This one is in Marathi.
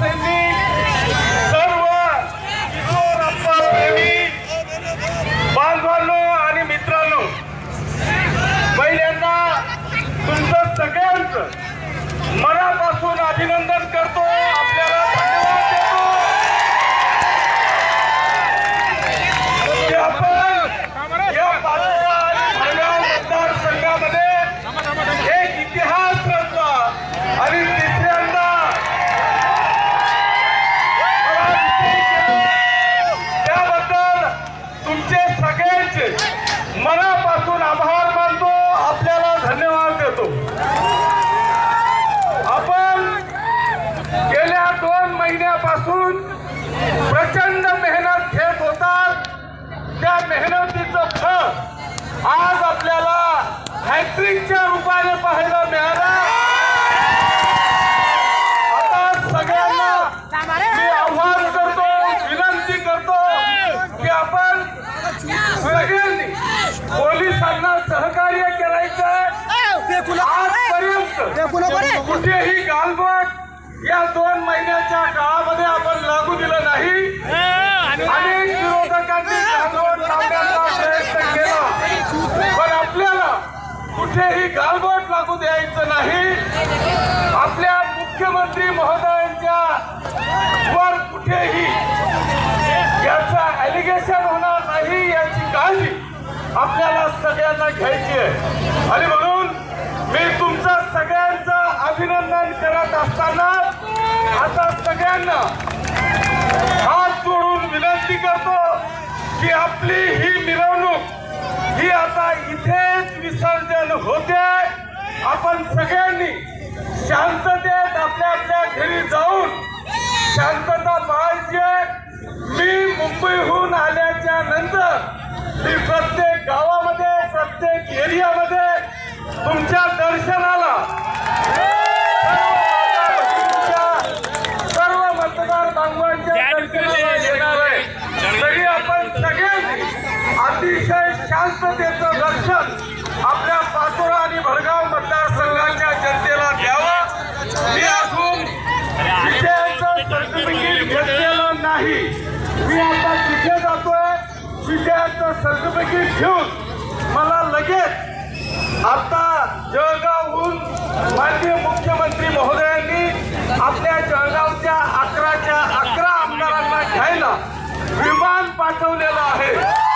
Send me. महिन्यापासून प्रचंड मेहनत घेत होतात. त्या मेहनतीचं फळ आज आपल्याला हॅट्रिकच्या रूपाने पाहायला मिळालं आता सगळ्यांना मी आव्हान करतो विनंती करतो की आपण सगळ्यांनी पोलिसांना सहकार्य करायचं आजपर्यंत कुठेही गालबोट या दोन महिन्याच्या काळामध्ये आपण लागू दिलं नाही. अनेक विरोधकांनी लावण्याचा प्रयत्न केला. पण आपल्याला कुठेही गालबोट लागू द्यायचं नाही. आपल्या मुख्यमंत्री महोदयांच्या वर कुठेही याचं ऍलिगेशन होणार नाही याची काळजी आपल्याला सगळ्यांना घ्यायची आहे आणि म्हणून मी तुमचं सगळ्यांचं अभिनंदन करत असताना आता सगळ्यांना हात जोडून विनंती करतो की आपली ही मिरवणूक ही आता इथेच विसर्जन होते. आपण सगळ्यांनी शांततेत आपल्या आपल्या घरी जाऊन शांतता पाळायची मी मुंबईहून आल्याच्यानंतर शांततेचं दर्शन आपल्या पाचोरा आणि भडगाव मतदारसंघाच्या जनतेला द्यावं. मी अजून विजयाचं सर्टिफिकेट घेतलेलं नाही. मी आता तिथे जातोय विजयाचं सर्टिफिकेट घेऊन. मला लगेच आता जळगावहून माननीय मुख्यमंत्री महोदयांनी आपल्या जळगावच्या अकराच्या अकरा आमदारांना घ्यायला विमान पाठवलेलं आहे.